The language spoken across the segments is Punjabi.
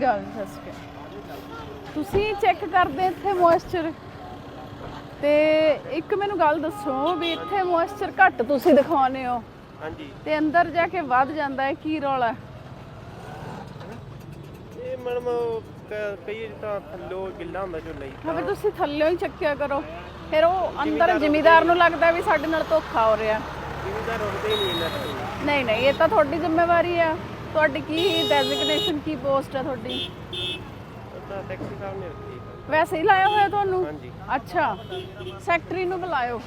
ਗੱਲ ਤੁਸੀਂ ਚੈੱਕ ਕਰਦੇ ਇੱਥੇ ਮੋਇਸਚਰ ਤੇ ਇੱਕ ਮੈਨੂੰ ਗੱਲ ਦੱਸੋ ਵੀ ਇੱਥੇ ਮੋਇਸਚਰ ਘੱਟ ਤੁਸੀਂ ਦਿਖਾਉਂਦੇ ਹੋ। ਹਾਂਜੀ। ਤੇ ਅੰਦਰ ਜਾ ਕੇ ਵੱਧ ਜਾਂਦਾ ਹੈ ਕੀ ਰੌਲਾ? ਇਹ ਮੈਡਮ ਕਈ ਤਾਂ ਥੱਲੋਂ ਗਿੱਲਾ ਹੁੰਦਾ ਝੋਨਾ ਜੀ ਫਿਰ ਤੁਸੀਂ ਥੱਲਿਓਂ ਹੀ ਚੱਕਿਆ ਕਰੋ। ਫਿਰ ਉਹ ਅੰਦਰ ਜ਼ਿਮੀਦਾਰ ਨੂੰ ਲੱਗਦਾ ਵੀ ਸਾਡੇ ਨਾਲ ਧੋਖਾ ਹੋ ਰਿਹਾ। ਜ਼ਿਮੀਦਾਰ ਰੁਕਦੇ ਨਹੀਂ ਇਹਨਾਂ ਤੋਂ। ਨਹੀਂ ਨਹੀਂ ਇਹ ਤਾਂ ਤੁਹਾਡੀ ਜ਼ਿੰਮੇਵਾਰੀ ਆ। ਤੁਹਾਡੀ ਕੀ ਡੈਜ਼ਿਗਨੇਸ਼ਨ ਕੀ ਪੋਸਟ ਹੈ ਤੁਹਾਡੀ? ਤਾਂ ਟੈਕਸੀ ਸਾਹਿਬ ਨੇ ਰੱਖੀ ਹੈ। ਵੈਸੇ ਹੀ ਲਾਇਆ ਹੋਇਆ ਤੁਹਾਨੂੰ? ਹਾਂਜੀ। ਅੱਛਾ। ਸੈਕਟਰੀ ਨੂੰ ਬੁਲਾਇਓ।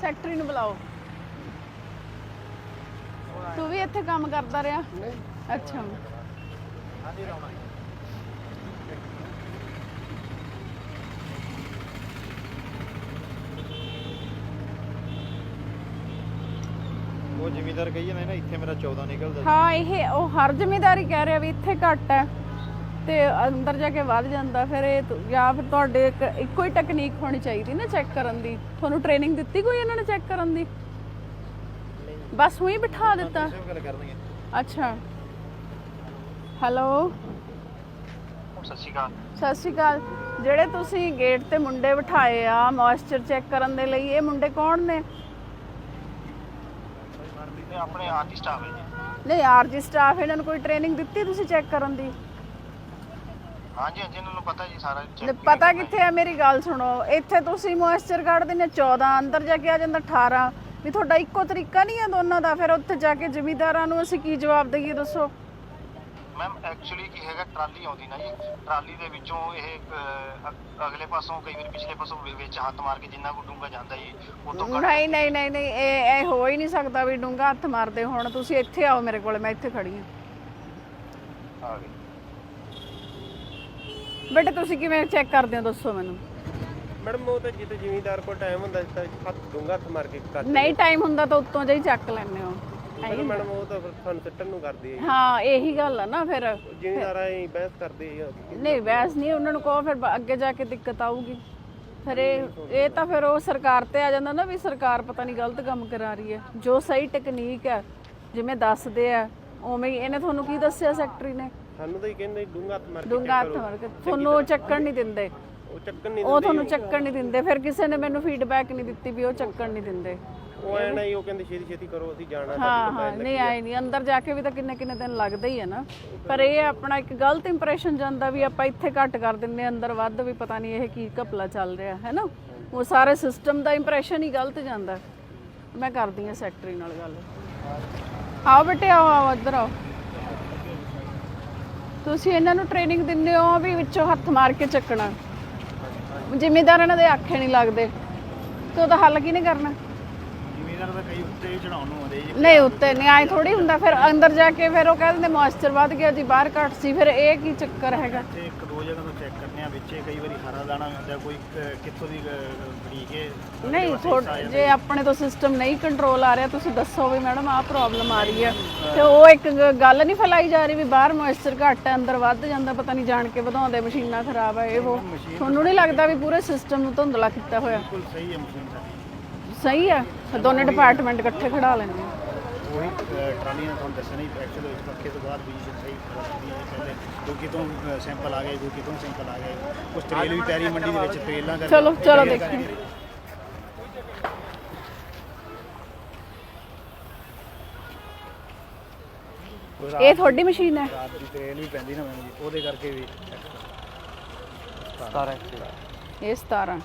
ਸੈਕਟਰੀ ਨੂੰ ਬੁਲਾਓ। ਤੂੰ ਵੀ ਇੱਥੇ ਕੰਮ ਕਰਦਾ ਰਿਹਾ? ਨਹੀਂ। ਅੱਛਾ। ਉਹ ਜ਼ਿਮੀਦਾਰ ਕਹੀ ਜਾਂਦੇ ਨਾ ਇੱਥੇ ਮੇਰਾ 14 ਨਿਕਲਦਾ ਹਾਂ ਇਹ ਉਹ ਹਰ ਜ਼ਿਮੀਦਾਰੀ ਕਹਿ ਰਿਹਾ ਵੀ ਇੱਥੇ ਘੱਟ ਹੈ ਤੇ ਅੰਦਰ ਜਾ ਕੇ ਵੱਧ ਜਾਂਦਾ ਫਿਰ ਇਹ ਤੁ- ਜਾਂ ਫਿਰ ਤੁਹਾਡੇ ਇੱਕ ਇੱਕੋ ਹੀ ਟੈਕਨੀਕ ਹੋਣੀ ਚਾਹੀਦੀ ਨਾ ਚੈੱਕ ਕਰਨ ਦੀ। ਤੁਹਾਨੂੰ ਟ੍ਰੇਨਿੰਗ ਦਿੱਤੀ ਕੋਈ ਇਹਨਾਂ ਨੇ ਚੈੱਕ ਕਰਨ ਦੀ? ਬਸ ਉਹੀ ਬਿਠਾ ਦਿੱਤਾ। ਸੇਵ ਗੱਲ ਕਰਨਗੇ ਅੱਛਾ। ਹੈਲੋ। ਸਤਿ ਸ਼੍ਰੀ ਅਕਾਲ। ਸਤਿ ਸ਼੍ਰੀ ਅਕਾਲ। ਜਿਹੜੇ ਤੁਸੀਂ ਗੇਟ ਤੇ ਮੁੰਡੇ ਬਿਠਾਏ ਆ ਮੋਇਸਚਰ ਚੈੱਕ ਕਰਨ ਦੇ ਲਈ ਇਹ ਮੁੰਡੇ ਕੌਣ ਨੇ? ਤੇ ਆਪਣੇ ਆਰਟਿਸਟ ਸਟਾਫ ਹੈ ਜੀ ਨਹੀਂ ਆਰਜੀ ਸਟਾਫ ਇਹਨਾਂ ਨੂੰ ਕੋਈ ਟ੍ਰੇਨਿੰਗ ਦਿੱਤੀ ਤੁਸੀਂ ਚੈੱਕ ਕਰਨ ਦੀ? ਹਾਂਜੀ ਹਾਂਜੀ ਇਹਨਾਂ ਨੂੰ ਪਤਾ ਜੀ ਸਾਰਾ ਲੈ, ਪਤਾ ਕਿੱਥੇ ਆ? ਮੇਰੀ ਗੱਲ ਸੁਣੋ ਇੱਥੇ ਤੁਸੀਂ ਮੋਇਸਚਰ ਕੱਢਦੇ ਨੇ 14 ਅੰਦਰ ਜਾ ਕੇ ਆ ਜਾਂਦਾ 18 ਵੀ ਤੁਹਾਡਾ ਇੱਕੋ ਤਰੀਕਾ ਨਹੀਂ ਹੈ ਦੋਨਾਂ ਦਾ ਫਿਰ ਉੱਥੇ ਜਾ ਕੇ ਜ਼ਿਮੀਦਾਰਾਂ ਨੂੰ ਅਸੀਂ ਕੀ ਜਵਾਬ ਦਈਏ ਦੱਸੋ? ਮੈਮ ਐਕਚੁਅਲੀ ਕੀ ਹੈਗਾ ਟਰਾਲੀ ਆਉਂਦੀ ਨਾ ਜੀ। ਟਰਾਲੀ ਦੇ ਵਿੱਚੋਂ ਇਹ ਅਹ, ਅ- ਅਗਲੇ ਪਾਸੋਂ ਕਈ ਵਾਰ ਪਿਛਲੇ ਪਾਸੋਂ ਵਿ- ਵਿੱਚ ਹੱਥ ਮਾਰ ਕੇ ਜਿੰਨਾ ਕੋ ਡੂੰਗਾ ਜਾਂਦਾ ਜੀ ਉਹ ਤੋਂ ਘੱਟ ਨਹੀਂ ਨਹੀਂ ਨਹੀਂ ਨਹੀਂ ਇਹ ਇਹ ਹੋ ਹੀ ਨਹੀਂ ਸਕਦਾ ਵੀ ਡੂੰਗਾ ਹੱਥ ਮਾਰਦੇ ਹੁਣ। ਤੁਸੀਂ ਇੱਥੇ ਆਓ ਮੇਰੇ ਕੋਲ ਮੈਂ ਇੱਥੇ ਖੜੀ ਹਾਂ। ਆ ਗਏ। ਬੇਟੇ ਤੁਸੀਂ ਕਿਵੇਂ ਚੈੱਕ ਕਰਦੇ ਹੋ? ਦੱਸੋ ਮੈਨੂੰ। ਮੈਡਮ ਉਹ ਤਾਂ ਜਿੱਥੇ ਜ਼ਿਮੀਦਾਰ ਕੋਲ ਟਾਈਮ ਹੁੰਦਾ ਸੀ ਤਾਂ ਹੱਥ ਡੂੰਗਾ ਹੱਥ ਮਾਰ ਕੇ ਕਰ ਨਹੀਂ ਟਾਈਮ ਹੁੰਦਾ ਤਾਂ ਉੱਤੋਂ ਜਿਹਾ ਹੀ ਚੱਕ ਲੈਂਦੇ ਹੋ। ਪਰ ਮੈਡਮ ਉਹ ਤਾਂ ਫਿਰ ਤੁਹਾਨੂੰ ਸਿੱਟਣ ਨੂੰ ਕਰਦੀ ਹੈ ਹਾਂ ਇਹੀ ਗੱਲ ਆ ਨਾ ਫਿਰ। ਜ਼ਿਮੀਦਾਰਾਂ ਹੀ ਬਹਿਸ ਕਰਦੇ ਆ। ਨਹੀਂ ਵੈਸ ਨਹੀਂ ਉਹਨਾਂ ਨੂੰ ਕਹੋ ਫਿਰ ਬ- ਅੱਗੇ ਜਾ ਕੇ ਦਿੱਕਤ ਆਊਗੀ। ਫਿਰ ਇਹ ਇਹ ਤਾਂ ਫਿਰ ਉਹ ਸਰਕਾਰ ਤੇ ਆ ਜਾਂਦਾ ਨਾ ਵੀ ਸਰਕਾਰ ਪਤਾ ਨਹੀਂ ਗਲਤ ਕੰਮ ਕਰਾ ਰਹੀ ਹੈ। ਜੋ ਸਹੀ ਟੈਕਨੀਕ ਹੈ ਜਿਵੇਂ ਦੱਸਦੇ ਆ ਉਵੇਂ ਹੀ ਇਹਨੇ ਤੁਹਾਨੂੰ ਕੀ ਦੱਸਿਆ ਸੈਕਟਰੀ ਨੇ? ਸਾਨੂੰ ਤਾਂ ਹੀ ਕਹਿੰਦੇ ਡੂੰਗਾ ਹੱਥ ਮਾਰ ਕੇ ਡੂੰਗਾ ਹੱਥ ਮਾਰ ਕੇ। ਤੁਹਾਨੂੰ ਚੱਕਣ ਨਹੀਂ ਦਿੰਦੇ। ਉਹ ਚੱਕਣ ਨਹੀਂ ਉਹ ਤੁਹਾਨੂੰ ਚੱਕਣ ਨਹੀਂ ਦਿੰਦੇ। ਫਿਰ ਕਿਸੇ ਨੇ ਮੈਨੂੰ ਫੀਡਬੈਕ ਨਹੀਂ ਦਿੱਤੀ ਵੀ ਉਹ ਚੱਕਣ ਨਹੀਂ ਦਿੰਦੇ। ਉਹ ਐ ਨਹੀਂ ਉਹ ਕਹਿੰਦੇ ਛੇਤੀ ਛੇਤੀ ਕਰੋ ਅਸੀਂ ਜਾਣਾ ਹਾਂ ਹਾਂ ਨਹੀਂ ਆਏ ਨਹੀਂ ਅੰਦਰ ਜਾ ਕੇ ਵੀ ਤਾਂ ਕਿੰਨੇ ਕਿੰਨੇ ਦਿਨ ਲੱਗਦੇ ਹੀ ਆ ਨਾ। ਪਰ ਇਹ ਆਪਣਾ ਇੱਕ ਗਲਤ ਇੰਪ੍ਰੈਸ਼ਨ ਜਾਂਦਾ ਵੀ ਆਪਾਂ ਇੱਥੇ ਘੱਟ ਕਰ ਆ, ਅੰਦਰ ਵੱਧ ਵੀ ਪਤਾ ਨਹੀਂ ਇਹ ਕੀ ਘਪਲਾ ਚੱਲ ਰਿਹਾ ਹੈ ਨਾ? ਉਹ ਸਾਰੇ ਸਿਸਟਮ ਦਾ ਇੰਪ੍ਰੈਸ਼ਨ ਹੀ ਗਲਤ ਜਾਂਦਾ। ਮੈਂ ਕਰਦੀ ਆ ਸੈਕਟਰੀ ਨਾਲ ਗੱਲ। ਆਓ ਬੇਟੇ ਆਓ ਆਓ ਇੱਧਰ ਆਓ। ਤੁਸੀਂ ਇਹਨਾਂ ਨੂੰ ਟ੍ਰੇਨਿੰਗ ਦਿੰਦੇ ਹੋ ਵੀ ਵਿੱਚੋਂ ਹੱਥ ਮਾਰ ਕੇ ਚੱਕਣਾ। ਜ਼ਿਮੀਦਾਰ ਇਹਨਾਂ ਦੇ ਆਖੇ ਨਹੀਂ ਲੱਗਦੇ। ਤੇ ਉਹਦਾ ਹੱਲ ਕੀ ਨਹੀਂ ਕਰਨਾ? ਜ਼ਿਮੀਦਾਰ ਦਾ ਕਈ ਉੱਤੇ ਚੜਾਉਣ ਨੂੰ ਆਉਂਦੇ ਜੀ ਨਹੀਂ ਉੱਤੇ ਨਹੀਂ ਆਏ ਥੋੜੀ ਹੁੰਦਾ ਫਿਰ ਅੰਦਰ ਜਾ ਕੇ ਫਿਰ ਉਹ ਕਹਿੰਦੇ ਮੋਇਸਚਰ ਵੱਧ ਗਿਆ ਜੀ ਬਾਹਰ ਘੱਟ ਸੀ ਫਿਰ ਇਹ ਕੀ ਚੱਕਰ ਹੈਗਾ? ਤੇ ਇੱਕ ਦੋ ਜਗ੍ਹਾ ਤੋਂ ਚੈੱਕ ਕਰਨੇ ਆ ਵਿੱਚੇ ਕਈ ਵਾਰੀ ਹਰਾ ਦਾਣਾ ਵੀ ਹੁੰਦਾ ਕੋਈ ਕ- ਕਿੱਥੋਂ ਦੀ ਬੜੀ ਕੇ ਨਹੀਂ ਥੋੜਾ ਜੇ ਆਪਣੇ ਤੋਂ ਸਿਸਟਮ ਨਹੀਂ ਕੰਟਰੋਲ ਆ ਰਿਹਾ ਤੁਸੀਂ ਦੱਸੋ ਵੀ ਮੈਡਮ ਆਹ ਪ੍ਰੋਬਲਮ ਆ ਰਹੀ ਹੈ। ਤੇ ਉਹ ਇੱਕ ਗ- ਗੱਲ ਨਹੀਂ ਫੈਲਾਈ ਜਾ ਰਹੀ ਵੀ ਬਾਹਰ ਮੋਇਸਚਰ ਘੱਟ ਹੈ ਅੰਦਰ ਵੱਧ ਜਾਂਦਾ ਪਤਾ ਨਹੀਂ ਜਾਣ ਕੇ ਵਧਾਉਂਦੇ ਮਸ਼ੀਨਾਂ ਖਰਾਬ ਹੈ ਇਹ ਉਹ। ਤੁਹਾਨੂੰ ਨਹੀਂ ਲੱਗਦਾ ਵੀ ਪੂਰੇ ਸਿਸਟਮ ਨੂੰ ਧੁੰਦਲਾ ਕੀਤਾ ਹੋਇਆ? ਬਿਲਕੁਲ ਸਹੀ ਹੈ ਮਸ਼ੀਨ ਸਾਡੀ ਸਹੀ ਹੈ ਫਿਰ ਦੋਨੇ ਡਿਪਾਰਟਮੈਂਟ ਇਕੱਠੇ ਖੜਾ ਲੈਂਦੇ ਆ। ਉਹੀ ਅ, ਟਰਾਲੀ ਨੇ ਤੁਹਾਨੂੰ ਦੱਸਿਆ ਨਹੀਂ ਐਕਚੁਅਲੀ ਇਸ ਪੱਖੇ ਤੋਂ ਬਾਅਦ ਪੋਜੀਸ਼ਨ ਸਹੀ ਕਰਦੀ ਹੈ ਪਹਿਲੇ ਦੂਕੀ ਤੋਂ ਸੈਂਪਲ ਆ ਗਏ ਦੂਕੀ ਤੋਂ ਸੈਂਪਲ ਆ ਗਏ। ਕੁਝ ਟ੍ਰੇਲ ਵੀ ਪੈਰੀ ਮੰਡੀ ਦੇ ਵਿੱਚ ਟ੍ਰੇਲਾਂ ਕਰਕੇ ਚਲੋ ਚਲੋ ਦੇਖੀ। ਇਹ ਤੁਹਾਡੀ ਮਸ਼ੀਨ ਹੈ। ਰਾਤ ਦੀ ਟ੍ਰੇਲ ਵੀ ਪੈਂਦੀ ਨਾ ਮੈਨੂੰ ਜੀ ਉਹਦੇ ਕਰਕੇ ਵੀ। 17 ਇਹ 17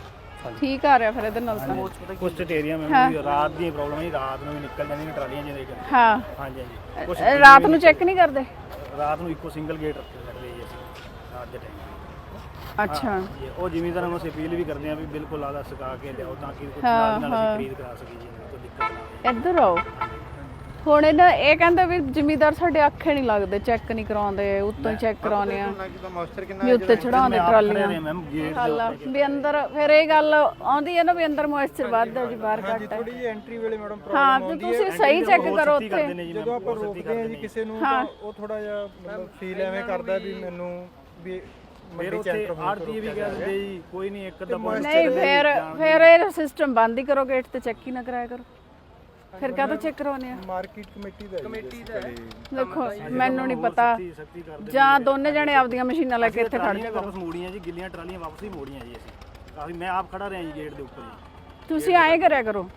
ਠੀਕ ਆ ਰਿਹਾ ਫਿਰ ਇਹਦੇ ਨਾਲ ਤਾਂ। ਕੁਝ ਏਰੀਆ ਮੈਂ ਵੀ ਰਾਤ ਦੀ ਪ੍ਰੋਬਲਮ ਹੈ ਰਾਤ ਨੂੰ ਵੀ ਨਿਕਲ ਜਾਂਦੀਆਂ ਟਰਾਲੀਆਂ ਜਿਹਦੇ ਕਰਕੇ ਹਾਂ। ਹਾਂਜੀ ਹਾਂਜੀ। ਕੁਝ ਇਹ ਰਾਤ ਨੂੰ ਚੈੱਕ ਨਹੀਂ ਕਰਦੇ? ਰਾਤ ਨੂੰ ਇੱਕੋ ਸਿੰਗਲ ਗੇਟ ਰੱਖ ਸਕਦੇ ਜੀ ਅਸੀਂ ਰਾਤ ਦੇ ਟਾਈਮ ਅੱਛਾ। ਉਹ ਜ਼ਿਮੀਂਦਾਰਾਂ ਨੂੰ ਅਸੀਂ ਅਪੀਲ ਵੀ ਕਰਦੇ ਹਾਂ ਵੀ ਬਿਲਕੁਲ ਆਦਾ ਸਕਾ ਕੇ ਲਿਆਓ ਤਾਂ ਕਿ ਕੋਈ ਨਾਲ। ਅਸੀਂ ਖਰੀਦ ਕਰਾ ਸਕੀਏ ਜੀ ਕੋਈ ਦਿੱਕਤ ਨਾ ਆਵੇ। ਇੱਧਰ ਆਓ। ਹੁਣ ਇਹਨਾਂ ਇਹ ਕਹਿੰਦੇ ਵੀ ਜ਼ਿਮੀਦਾਰ ਸਾਡੇ ਅੱਖੇ ਨਹੀਂ ਲੱਗਦੇ ਚੈੱਕ ਨਹੀਂ ਕਰਾਉਂਦੇ ਉੱਤੋਂ ਹੀ ਚੈੱਕ ਕਰਾਉਂਦੇ ਆ। ਕਿਦਾ ਮੋਇਸਚਰ ਵੀ ਉੱਤੇ ਚੜਾਉਂਦੇ ਟਰਾਲੀਆਂ। ਆ ਵੀ ਅੰਦਰ ਫਿਰ ਇਹ ਗੱਲ ਆਉਂਦੀ ਹੈ ਨਾ ਵੀ ਅੰਦਰ ਮੋਇਸਚਰ ਵੱਧ ਹੈ ਜੀ ਬਾਹਰ ਘੱਟ ਹੈ। ਥੋੜੀ ਜਿਹੀ ਐਂਟਰੀ ਵੇਲੇ ਮੈਡਮ ਹਾਂ ਤੇ ਤੁਸੀਂ ਸਹੀ ਚੈੱਕ ਕਰੋ ਉੱਥੇ। ਜਦੋਂ ਆਪਾਂ ਰੋਕਦੇ ਹਾਂ ਜੀ ਕਿਸੇ ਨੂੰ ਤਾਂ ਉਹ ਥੋੜਾ ਜਿਹਾ ਮਤਲਬ ਫੀਲ ਐਵੇਂ ਕਰਦਾ ਵੀ ਮੈਨੂੰ ਵੀ ਫਿਰ ਉੱਥੇ ਆਰਤੀ ਵੀ ਕਹਿ ਦਿੰਦੇ ਜੀ ਕੋਈ ਨਹੀਂ ਇੱਕ ਅੱਧਾ ਨਹੀਂ ਫਿਰ ਫਿਰ ਇਹ ਸਿਸਟਮ ਬੰਦ ਹੀ ਕਰੋ ਗੇਟ ਤੇ ਚੈੱਕ ਹੀ ਨਾ ਕਰਾਇਆ ਕਰੋ। ਫਿਰ ਕਾਹਤੋਂ ਚੈੱਕ ਕਰਾਉਨੇ ਆ? ਮਾਰਕੀਟ ਕਮੇਟੀ ਦਾ ਕਮੇਟੀ ਦਾ ਦੇਖੋ ਮੈਨੂੰ ਨਹੀਂ ਪਤਾ। ਜਾਂ ਦੋਨੇ ਜਣੇ ਆਪਦੀਆਂ ਮਸ਼ੀਨਾਂ ਲੈ ਕੇ ਇੱਥੇ ਖੜ ਟਰਾਲੀਆਂ ਵਾਪਸ ਮੋੜੀਆਂ ਜੀ ਗਿੱਲੀਆਂ ਟਰਾਲੀਆਂ ਵਾਪਸ ਹੀ ਮੋੜੀਆਂ ਜੀ ਅਸੀਂ। ਕਾਫੀ ਮੈਂ ਆਪ ਖੜਾ ਰਿਹਾ ਜੀ ਗੇਟ ਦੇ ਉੱਪਰ ਜੀ। ਤੁਸੀਂ ਐਂ ਕਰਿਆ ਕਰੋ।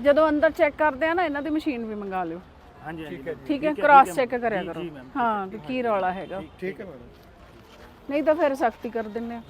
ਜਦੋਂ ਅੰਦਰ ਚੈੱਕ ਕਰਦੇ ਆ ਨਾ ਇਹਨਾਂ ਦੀ ਮਸ਼ੀਨ ਵੀ ਮੰਗਾ ਲਿਓ। ਹਾਂਜੀ ਹਾਂਜੀ ਠੀਕ ਹੈ ਕ੍ਰਾਸ ਚੈੱਕ ਕਰਿਆ ਕਰੋ। ਹਾਂ ਕਿ ਕੀ ਰੌਲਾ ਹੈਗਾ। ਠੀਕ ਹੈ। ਮੈਡਮ ਨਹੀਂ ਤਾਂ ਫਿਰ ਸਖਤੀ ਕਰ ਦਿੰਨੇ ਆ।